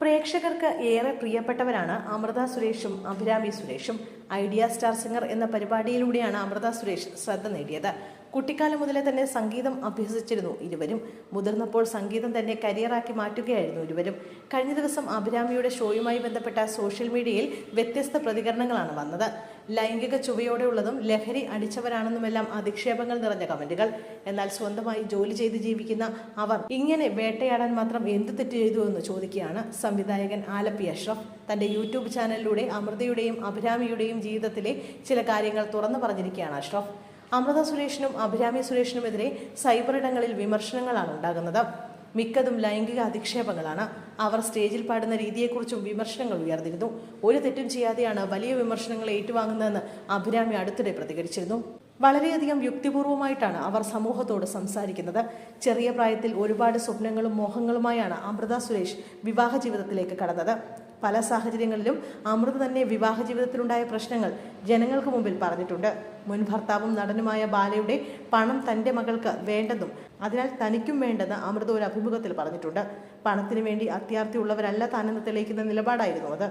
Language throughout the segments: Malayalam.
പ്രേക്ഷകർക്ക് ഏറെ പ്രിയപ്പെട്ടവരാണ് അമൃത സുരേഷും അഭിരാമി സുരേഷും. ഐഡിയ സ്റ്റാർ സിംഗർ എന്ന പരിപാടിയിലൂടെയാണ് അമൃത സുരേഷ് ശ്രദ്ധ നേടിയത്. കുട്ടിക്കാലം മുതലേ തന്നെ സംഗീതം അഭ്യസിച്ചിരുന്നു ഇരുവരും. മുതിർന്നപ്പോൾ സംഗീതം തന്നെ കരിയറാക്കി മാറ്റുകയായിരുന്നു ഇരുവരും. കഴിഞ്ഞ ദിവസം അഭിരാമിയുടെ ഷോയുമായി ബന്ധപ്പെട്ട സോഷ്യൽ മീഡിയയിൽ വ്യത്യസ്ത പ്രതികരണങ്ങളാണ് വന്നത്. ലൈംഗിക ചുവയോടെ ഉള്ളതും ലഹരി അടിച്ചവരാണെന്നുമെല്ലാം അധിക്ഷേപങ്ങൾ നിറഞ്ഞ കമന്റുകൾ. എന്നാൽ സ്വന്തമായി ജോലി ചെയ്ത് ജീവിക്കുന്ന അവർ ഇങ്ങനെ വേട്ടയാടാൻ മാത്രം എന്ത് തെറ്റ് ചെയ്തു എന്ന് ചോദിക്കുകയാണ് സംവിധായകൻ ആലപ്പി അഷ്റഫ്. തന്റെ യൂട്യൂബ് ചാനലിലൂടെ അമൃതയുടെയും അഭിരാമിയുടെയും ജീവിതത്തിലെ ചില കാര്യങ്ങൾ തുറന്നു പറഞ്ഞിരിക്കുകയാണ് അഷ്റഫ്. അമൃത സുരേഷിനും അഭിരാമി സുരേഷിനുമെതിരെ സൈബർ ഇടങ്ങളിൽ വിമർശനങ്ങളാണ് ഉണ്ടാകുന്നത്. മിക്കതും ലൈംഗിക അധിക്ഷേപങ്ങളാണ്. അവർ സ്റ്റേജിൽ പാടുന്ന രീതിയെക്കുറിച്ചും വിമർശനങ്ങൾ ഉയർന്നിരുന്നു. ഒരു തെറ്റും ചെയ്യാതെയാണ് വലിയ വിമർശനങ്ങൾ ഏറ്റുവാങ്ങുന്നതെന്ന് അഭിരാമി അടുത്തിടെ പ്രതികരിച്ചിരുന്നു. വളരെയധികം യുക്തിപൂർവമായിട്ടാണ് അവർ സമൂഹത്തോട് സംസാരിക്കുന്നത്. ചെറിയ പ്രായത്തിൽ ഒരുപാട് സ്വപ്നങ്ങളും മോഹങ്ങളുമായാണ് അമൃത സുരേഷ് വിവാഹ ജീവിതത്തിലേക്ക് കടന്നത്. പല സാഹചര്യങ്ങളിലും അമൃത തന്നെ വിവാഹ ജീവിതത്തിലുണ്ടായ പ്രശ്നങ്ങൾ ജനങ്ങൾക്ക് മുമ്പിൽ പറഞ്ഞിട്ടുണ്ട്. മുൻ ഭർത്താവും നടനുമായ ബാലയുടെ പണം തന്റെ മകൾക്ക് വേണ്ടെന്നും അതിനാൽ തനിക്കും വേണ്ടെന്ന് അമൃത ഒരു അഭിമുഖത്തിൽ പറഞ്ഞിട്ടുണ്ട്. പണത്തിന് വേണ്ടി അത്യാർത്ഥിയുള്ളവരല്ല താനെന്ന് തെളിയിക്കുന്ന നിലപാടായിരുന്നു അത്.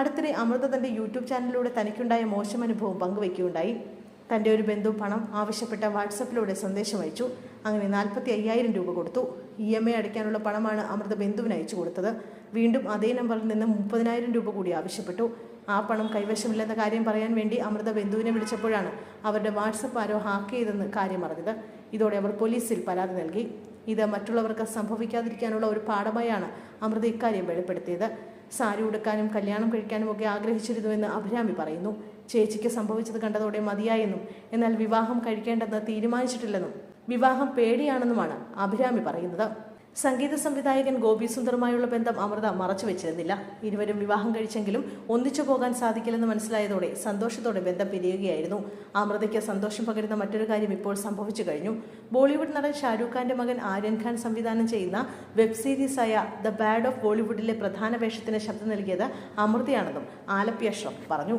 അടുത്തിടെ അമൃത തന്റെ യൂട്യൂബ് ചാനലിലൂടെ തനിക്കുണ്ടായ മോശം അനുഭവം പങ്കുവയ്ക്കുകയുണ്ടായി തന്റെ ഒരു ബന്ധു പണം ആവശ്യപ്പെട്ട വാട്സപ്പിലൂടെ സന്ദേശം അയച്ചു. അങ്ങനെ നാൽപ്പത്തി അയ്യായിരം രൂപ കൊടുത്തു. ഇ എം ഐ അടയ്ക്കാനുള്ള പണമാണ് അമൃത ബന്ധുവിന് അയച്ചു കൊടുത്തത്. വീണ്ടും അതേ നമ്പറിൽ നിന്ന് മുപ്പതിനായിരം രൂപ കൂടി ആവശ്യപ്പെട്ടു. ആ പണം കൈവശമില്ലെന്ന കാര്യം പറയാൻ വേണ്ടി അമൃത ബന്ധുവിനെ വിളിച്ചപ്പോഴാണ് അവരുടെ വാട്സപ്പ് ആരോ ഹാക്ക് ചെയ്തെന്ന് കാര്യം അറിഞ്ഞത്. ഇതോടെ അവർ പോലീസിൽ പരാതി നൽകി. ഇത് മറ്റുള്ളവർക്ക് സംഭവിക്കാതിരിക്കാനുള്ള ഒരു പാഠമായാണ് അമൃത ഇക്കാര്യം വെളിപ്പെടുത്തിയത്. സാരി ഉടുക്കാനും കല്യാണം കഴിക്കാനും ഒക്കെ ആഗ്രഹിച്ചിരുന്നുവെന്ന് അഭിരാമി പറയുന്നു. ചേച്ചിക്ക് സംഭവിച്ചത് കണ്ടതോടെ മതിയായെന്നും എന്നാൽ വിവാഹം കഴിക്കേണ്ടെന്ന് തീരുമാനിച്ചിട്ടില്ലെന്നും വിവാഹം പേടിയാണെന്നുമാണ് അഭിരാമി പറയുന്നത്. സംഗീത സംവിധായകൻ ഗോപി സുന്ദറുമായുള്ള ബന്ധം അമൃത മറച്ചു വെച്ചിരുന്നില്ല ഇരുവരും വിവാഹം കഴിച്ചെങ്കിലും ഒന്നിച്ചു പോകാൻ സാധിക്കില്ലെന്ന് മനസ്സിലായതോടെ സന്തോഷത്തോടെ ബന്ധം പിരിയുകയായിരുന്നു. അമൃതയ്ക്ക് സന്തോഷം പകരുന്ന മറ്റൊരു കാര്യം ഇപ്പോൾ സംഭവിച്ചു കഴിഞ്ഞു. ബോളിവുഡ് നടൻ ഷാരൂഖ് ഖാന്റെ മകൻ ആര്യൻ ഖാൻ സംവിധാനം ചെയ്യുന്ന വെബ് സീരീസായ ദ ബാഡ് ഓഫ് ബോളിവുഡിലെ പ്രധാന വേഷത്തിന് ശബ്ദം നൽകിയത് അമൃതയാണെന്നും ആലപ്പി അഷ്റഫ് പറഞ്ഞു.